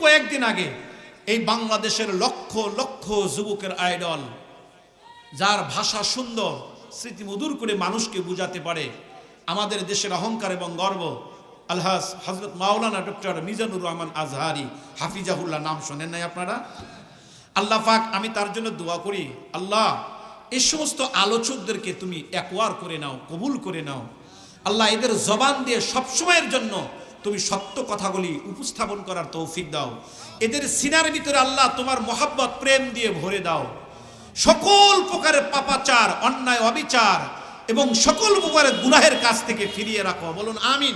কয়েকদিন আগে এই বাংলাদেশের লক্ষ লক্ষ যুবকের আইডল, যার ভাষা সুন্দর, স্মৃতি মধুর করে মানুষকে বুঝাতে পারে, আমাদের দেশের অহংকার এবং গর্ব। আলহাজ হজরত মাওলানা ডক্টর মিজানুর রহমান আজহারি হাফিজাহুল্লাহ, নাম শোনেন নাই আপনারা? আল্লাহ পাক, আমি তার জন্য দোয়া করি, আল্লাহ এই সমস্ত আলোচকদেরকে তুমি একওয়ার করে নাও, কবুল করে নাও। আল্লাহ, এদের জবান দিয়ে সবসময়ের জন্য তুমি সত্য কথাগুলি উপস্থাপন করার তৌফিক দাও। এদের সিনার ভিতরে আল্লাহ তোমার মহাব্বত, প্রেম দিয়ে ভরে দাও। সকল প্রকারের পাপাচার, অন্যায়, অবিচার এবং সকল প্রকারের গুনাহের কাছ থেকে ফিরিয়ে রাখো। বলুন, আমিন।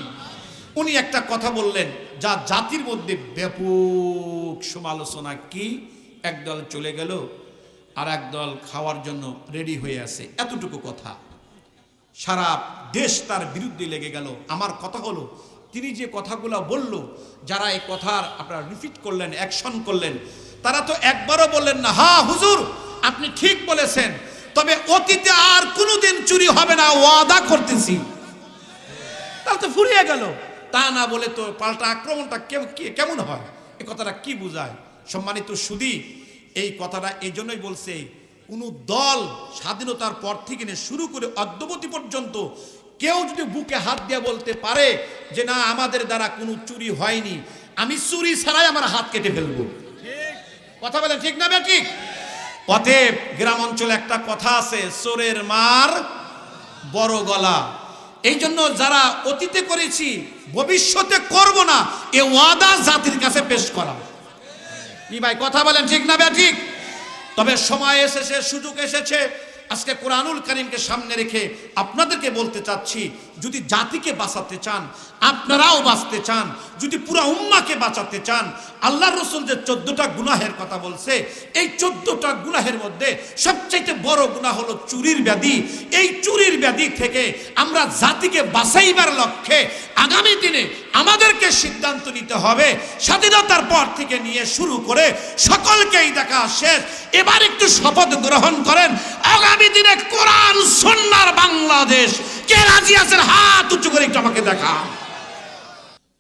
উনি একটা কথা বললেন, যা জাতির মধ্যে ব্যাপক সমালোচনা কি? একদল চলে গেল আর একদল খাওয়ার জন্য রেডি হয়ে আছে। এতটুকু কথা। সারা দেশ তার বিরুদ্ধে লেগে গেল। আমার কথা হলো তিনি যে কথাগুলো বলল, যারা এই কথার আপনারা রিপিট করলেন অ্যাকশন করলেন, তারা তো একবারও বললেন না হা হুজুর, আপনি ঠিক বলেছেন, তবে অতীতে আর কোনোদিন চুরি হবে না, ওয়াদা করতেছি। তাহলে তো ফুরিয়ে গেল। তা না বলে তো পাল্টা আক্রমণটা কেমন হয়? এই কথাটা কি বোঝায়? সম্মানিত সুদী এই কথাটা এই জন্যই বলছে, কোনো দল স্বাধীনতার পর থেকে শুরু করে অদ্যবতী পর্যন্ত কেউ যদি বুকে হাত দিয়ে বলতে পারে যে না, আমাদের দ্বারা কোনো চুরি হয়নি, আমি চুরি ছাড়াই আমার হাত কেটে ফেলব। কথা বলেন ঠিক না ঠিক অতএব গ্রাম অঞ্চলে একটা কথা আছে, চোরের মার বড় গলা। এই জন্য যারা অতীতে করেছি, ভবিষ্যতে করব না, এ ওয়াদা জাতির কাছে পেশ করা। কি ভাই, কথা বলেন ঠিক না ঠিক তবে সময় এসেছে, সুযোগ এসেছে। আজকে কোরআনুল করিমকে সামনে রেখে আপনাদেরকে বলতে চাচ্ছি, যদি জাতিকে বাঁচাতে চান, আপনারাও বাঁচতে চান, যদি পুরা উম্মাকে বাঁচাতে চান আল্লাহ রসুল যে চোদ্দটা গুনাহের কথা বলছে, এই চোদ্দটা গুনাহের মধ্যে সবচাইতে বড় গুনাহ হলো চুরির ব্যাধি। এই চুরির ব্যাধি থেকে আমরা জাতিকে বাঁচাইবার লক্ষ্যে আগামী দিনে আমাদেরকে সিদ্ধান্ত নিতে হবে, স্বাধীনতার পর থেকে নিয়ে শুরু করে সকলকেই দেখা শেষ। এবার একটু শপথ গ্রহণ করেন, আগামী দিনে কোরআন সন্ন্যার বাংলাদেশ। কে রাজি আছেন? হাত উঁচু করে একটু আমাকে দেখা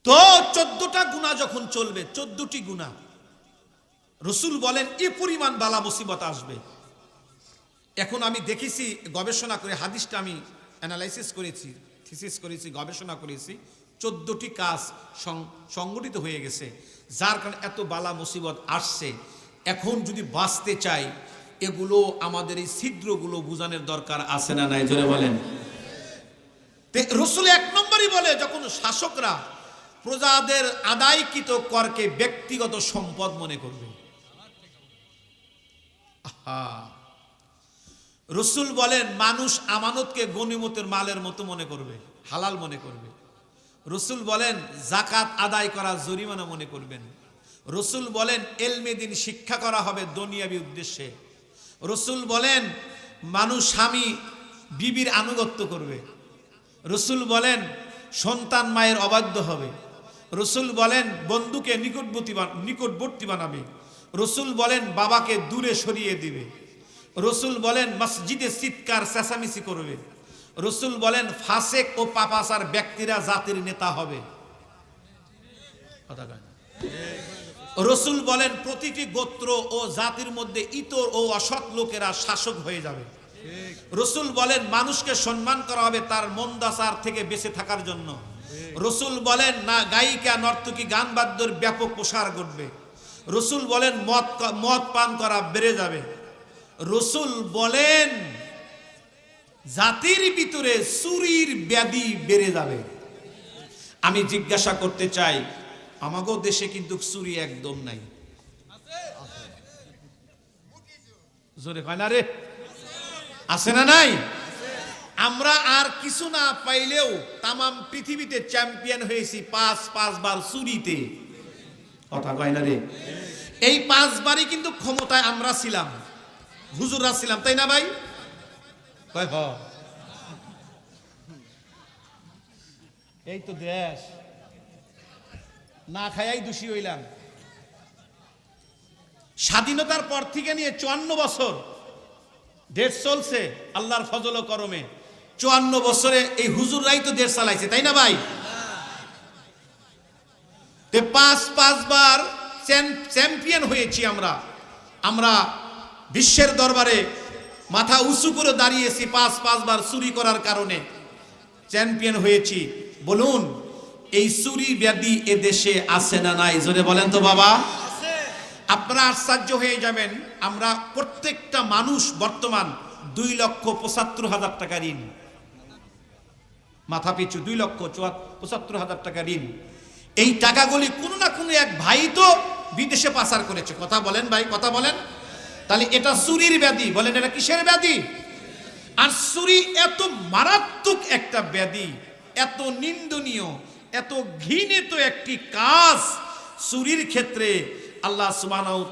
তো চোদ্দটা গুণা যখন চলবে, চোদ্দটি গুণা। রসুল বলেন, এ পরিমাণ বালা মুসিবত আসবে। এখন আমি দেখেছি, গবেষণা করে হাদিসটা আমি অ্যানালাইসিস করেছি থিসিস করেছি, গবেষণা করেছি। চোদ্দটি কাজ সংগঠিত হয়ে গেছে, যার কারণে এত বালা মুসিবত আসছে। এখন যদি বাঁচতে চাই এগুলো আমাদের এই ছিদ্রগুলো বুঝানোর দরকার আছে না নাই? জোরে বলেন। রসুল এক নম্বরই বলে, যখন শাসকরা প্রজাদের আদায়কৃত করকে ব্যক্তিগত সম্পদ মনে করবে। রসুল বলেন, মানুষ আমানতকে গনিমতের মালের মতো মনে করবে, হালাল মনে করবে। রসুল বলেন, জাকাত আদায় করা জরিমানা মনে করবেন। রসুল বলেন এলমেদিন শিক্ষা করা হবে দুনিয়াবি উদ্দেশ্যে। রসুল বলেন, মানুষ স্বামী বিবির আনুগত্য করবে। রসুল বলেন, সন্তান মায়ের অবাধ্য হবে। রসুল বলেন, বন্ধুকে নিকটবর্তী নিকটবর্তী বানাবে। রসুল বলেন, বাবাকে দূরে সরিয়ে দিবে। রসুল বলেন, মসজিদে চিৎকার চেঁচামেচি করবে। রসুল বলেন, ফাসেক ও পাপাসার ব্যক্তিরা জাতির নেতা হবে। কথা। রসুল বলেন, প্রতিটি গোত্র ও জাতির মধ্যে ইতর ও অসৎ লোকেরা শাসক হয়ে যাবে। রসুল বলেন, মানুষকে সম্মান করা হবে তার মন্দাচার থেকে বেঁচে থাকার জন্য। রসুল বলেন, না গায়িকা নর্তকী গান বাদ্যর ব্যাপক প্রসার ঘটবে। রসুল বলেন, মদ মদ পান করা বেড়ে যাবে। রসুল বলেন, জাতির ভিতরে চুরির ব্যাধি বেড়ে যাবে। আমি জিজ্ঞাসা করতে চাই আমাগো দেশে কিন্তু চুরি একদম নাই। হয় না রে? আছে না নাই? আমরা আর কিছু না পাইলেও তামাম পৃথিবীতে চ্যাম্পিয়ন হয়েছি পাঁচ, পাঁচবার চুরিতে। কথা কয় না রে? এই পাঁচবারই কিন্তু ক্ষমতায় আমরা ছিলাম। হুজুররা ছিলাম, তাই না ভাই? কয় হ? এই তো দেশ। না খাইয়াই দোষী হইলাম। স্বাধীনতার পর থেকে নিয়ে চুয়ান্ন বছর দেশ চলছে, আল্লাহর ফজল করমে। চুয়ান্ন বছরে এই হুজুররাই তো দেশ চালাইছে, তাই না ভাই? পাঁচ, পাঁচবার চ্যাম্পিয়ন হয়েছি আমরা। আমরা বিশ্বের দরবারে মাথা উঁচু করে দাঁড়িয়েছি পাঁচ, পাঁচবার চুরি করার কারণে। চ্যাম্পিয়ন হয়েছি। বলুন এই চুরি ব্যাধি এ দেশে আছে না নাই? জোরে বলেন তো বাবা। আপনারা আশ্চর্য হয়ে যাবেন, আমরা প্রত্যেকটা মানুষ বর্তমান দুই লক্ষ পঁচাত্তর হাজার টাকা ঋণ। মাথা পিছু, দুই লক্ষ পঁচাত্তর হাজার টাকা ঋণ। এই টাকাগুলি কোনো না কোনো এক ভাই তো বিদেশে পাচার করেছে। কথা বলেন ভাই, কথা বলেন। তাহলে এটা চুরির ব্যাধি, বলেন এটা কিসের ব্যাধি? আর চুরি এত মারাত্মক একটা ব্যাধি, এত নিন্দনীয় এত ঘৃণিত একটি কাজ চুরির ক্ষেত্রে আল্লাহ সুবহানাহু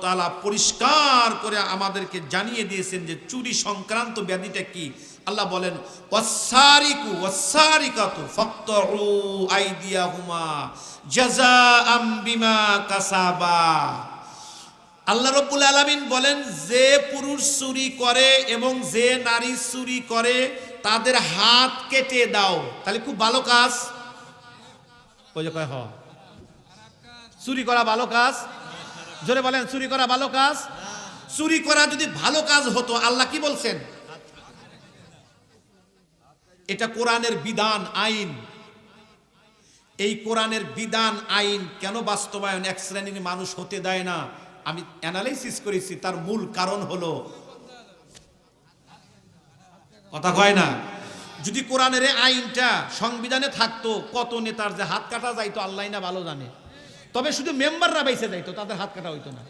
পরিষ্কার করে আমাদেরকে জানিয়ে দিয়েছেন যে চুরি সংক্রান্ত ব্যাধিটা কি। আল্লাহ বলেন কাসাবা। আল্লাহ রব্বুল আলামিন বলেন, যে পুরুষ চুরি করে এবং যে নারী চুরি করে, তাদের হাত কেটে দাও। তাহলে খুব ভালো কাজ। ওই যে কয় হ। চুরি করা ভালো কাজ? জোরে বলেন, চুরি করা ভালো কাজ? চুরি করা যদি ভালো কাজ হতো, আল্লাহ কি বলছেন? এটা কোরআনের বিধান, আইন। এই কোরআনের বিধান, আইন কেন বাস্তবায়ন? এক শ্রেণির মানুষ হতে দেয় না। আমি অ্যানালাইসিস করেছি, তার মূল কারণ হলো, কথা কয় না? যদি কোরআনের আইনটা সংবিধানে থাকতো, কত নেতার যে হাত কাটা যাইতো, আল্লাহ না ভালো জানে। তবে শুধু মেম্বাররা বেঁচে যাইতো, তাদের হাত কাটা হইতো না।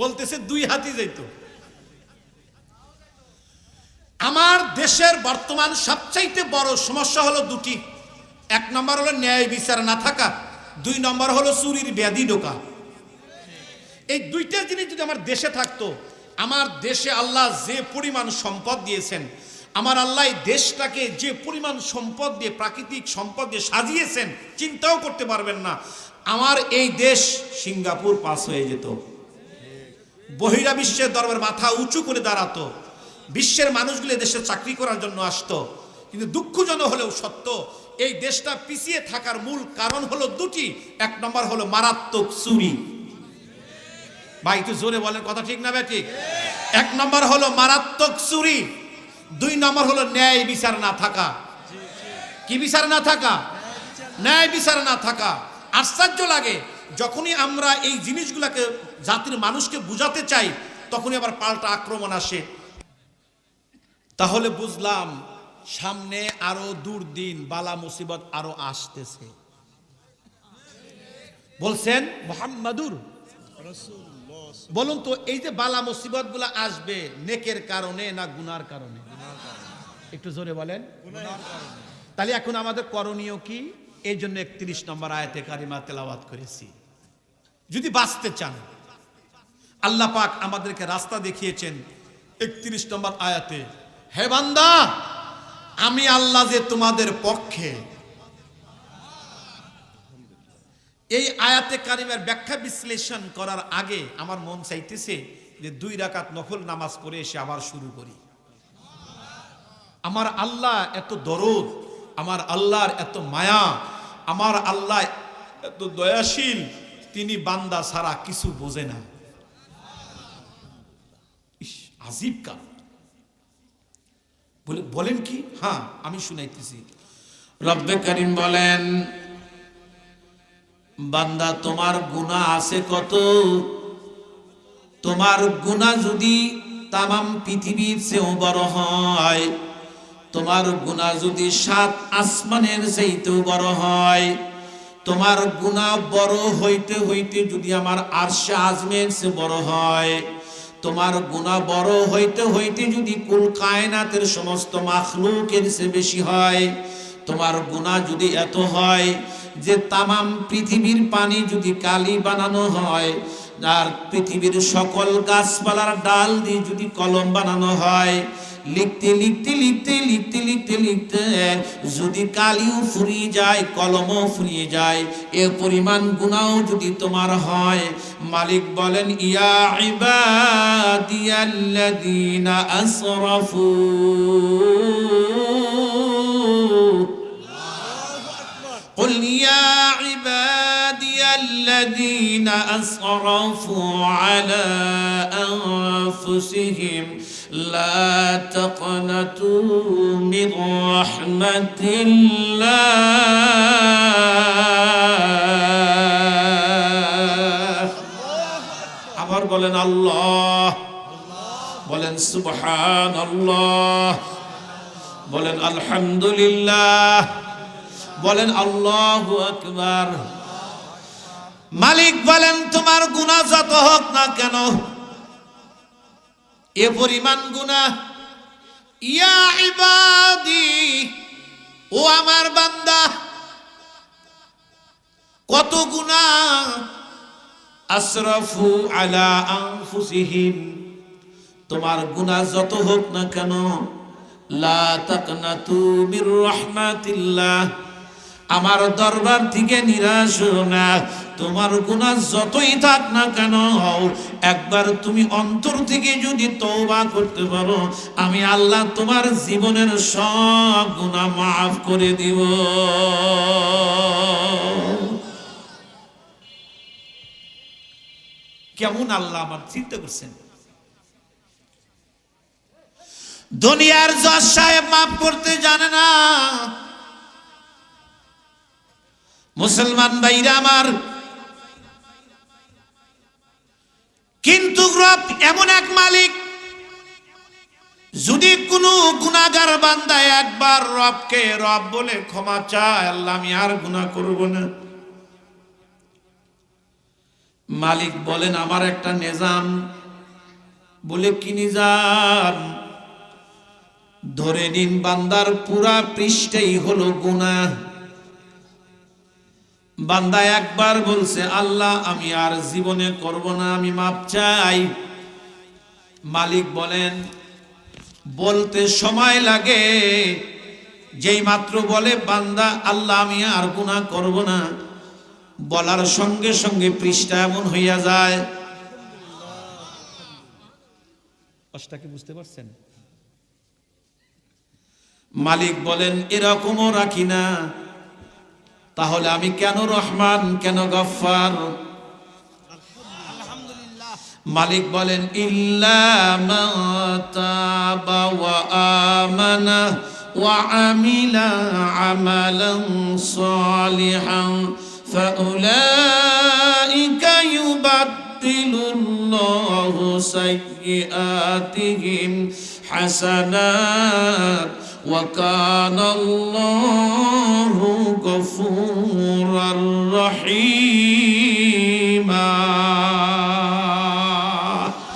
বলতেছে দুই হাতি যাইতো। আমার দেশের বর্তমান সবচাইতে বড় সমস্যা হলো দুটি। এক নম্বর হলো ন্যায় বিচার না থাকা, দুই নম্বর হলো চুরির ব্যাধি ঢোকা। এই দুইটা জিনিস যদি আমার দেশে থাকতো, আমার দেশে আল্লাহ যে পরিমাণ সম্পদ দিয়েছেন, আমার আল্লাহ দেশটাকে যে পরিমাণ সম্পদ দিয়ে, প্রাকৃতিক সম্পদ দিয়ে সাজিয়েছেন, চিন্তাও করতে পারবেন না। আমার এই দেশ সিঙ্গাপুর পাস হয়ে যেত। বহিরা বিশ্বের দরবার মাথা উঁচু করে দাঁড়াতো। বিশ্বের মানুষগুলো দেশে চাকরি করার জন্য আসতো। কিন্তু দুঃখজনক হলেও সত্য, এই দেশটা পিছিয়ে থাকার মূল কারণ হলো দুটি। এক নম্বর হলো মারাত্মক চুরি। ভাই, একটু জোরে বলেন, কথা ঠিক না ভাই, ঠিক? এক নম্বর হলো মারাত্মক চুরি, দুই নম্বর হলো ন্যায় বিচার না থাকা। কি বিচার না থাকা? ন্যায় বিচার না থাকা। আশ্চর্য লাগে, যখনই আমরা এই জিনিসগুলোকে, জাতির মানুষকে বুঝাতে চাই, তখনই আবার পাল্টা আক্রমণ আসে। তাহলে বুঝলাম, সামনে আরও দুর্দিন, বালা মুসিবত আরও আসতেছে। বলছেন মোহাম্মদুর বলুন তো, এই যে বালা মুসিবতগুলা আসবে, নেকের কারণে না গুনার কারণে? একটু জোরে বলেন। তাহলে এখন আমাদের করণীয় কি? এই জন্য একত্রিশ নম্বর আয়াতে কারিমা তেলাওয়াত করেছি। যদি বাঁচতে চান, আল্লাহ পাক আমাদেরকে রাস্তা দেখিয়েছেন একত্রিশ নম্বর আয়াতে। হে বান্দা, আমি আল্লাহ যে তোমাদের পক্ষে এই আয়াতে কারিমের ব্যাখ্যা বিশ্লেষণ করার আগে আমার মন চাইতেছে যে দুই রাকাত নফল নামাজ পড়ে এসে আবার শুরু করি। আমার আল্লাহ এত দরদ, আমার আল্লাহর এত মায়া, আমার আল্লাহ এত দয়াশীল, তিনি বান্দা ছাড়া কিছু বোঝে না। আজীব কাল। বলে বলেন কি? হ্যাঁ আমি শুনাইতেছি। রব্বে করিম বলেন বান্দা, তোমার গুণা আছে কত? তোমার গুণা যদি তামাম পৃথিবীর চেয়েও বড় হয়, তোমার গুণা যদি সাত আসমানের চাইতেও বড় হয়, তোমার গুণা বড় হইতে হইতে যদি আমার আরশে আজমের সে বড় হয়, তোমার গুণা বড় হইতে হইতে যদি কুল কায়নাতের সমস্ত মাখলুকের সে বেশি হয়, তোমার গুণা যদি এত হয় যে তামাম পৃথিবীর পানি যদি কালি বানানো হয়, আর পৃথিবীর সকল গাছপালার ডাল দিয়ে যদি কলম বানানো হয়, লিখতে লিখতে লিখতে লিখতে লিখতে লিখতে যদি কালিও ফুরিয়ে যায়, কলমও ফুরিয়ে যায় এ পরিমাণ গুণাও যদি তোমার হয়, মালিক বলেন, ইয়া ইবাদিয়াল্লাযীনা আসরাফু। قل يا عبادي الذين أسرفوا على أنفسهم لا تقنطوا من رحمة الله আবার বলেন আল্লাহ বলেন সুবহান আল্লাহ বলেন আলহামদুলিল্লাহ বলেন, আল্লাহ আকবার। মালিক বলেন, তোমার গুণা যত হোক না কেন, এ পরিমাণ গুণা ইয়া ইবাদি, ও আমার বান্দা, কত গুণা আশরাফু আলা আনফুসিহিম, তোমার গুনাহ যত হোক না কেন, লা তাকনাতু মির রাহমাতিল্লাহ। আমার দরবার থেকে নিরাশ না। তোমার গুনাহ যতই থাক না কেন, হও, একবার তুমি অন্তর থেকে যদি তওবা করতে পারো, আমি আল্লাহ তোমার জীবনের সব গুনাহ মাফ করে দিব। কেমন আল্লাহ আমার চিন্তা করছেন? দুনিয়ার জজ সাহেব মাফ করতে জানে না। মুসলমান ভাইরা আমার। কিন্তু রব এমন এক মালিক, যদি কোনো গুনাগার বান্দায় একবার রবকে রব বলে ক্ষমা চায়, আল্লাহ আমি আর গুনাহ করব না। মালিক বলেন, আমার একটা নিজাম। বলে, কি নিজাম? ধরে নিন, বান্দার পুরা পৃষ্ঠেই হলো গুণা বান্দা একবার বলছে আল্লাহ আমি আর জীবনে করব না আমি মাপ চাই। মালিক বলেন বলতে সময় লাগে। যেই মাত্র বলে বান্দা আল্লাহ আমি আর গুনাহ করব না। বলার সঙ্গে সঙ্গে পৃষ্ঠা এমন হইয়া যায়। কষ্টটাকে বুঝতে পারছেন? মালিক বলেন এরকমও রাখি না। তাহলে আমি কেন রহমান কেন গফার মালিক বলেন ইল্লা মা তাবা ওয়া আমানা ওয়া আমিলা আমালান সালিহান فأولئك يبدل الله سيئاتهم حسنات وكان الله غفورا رحيما.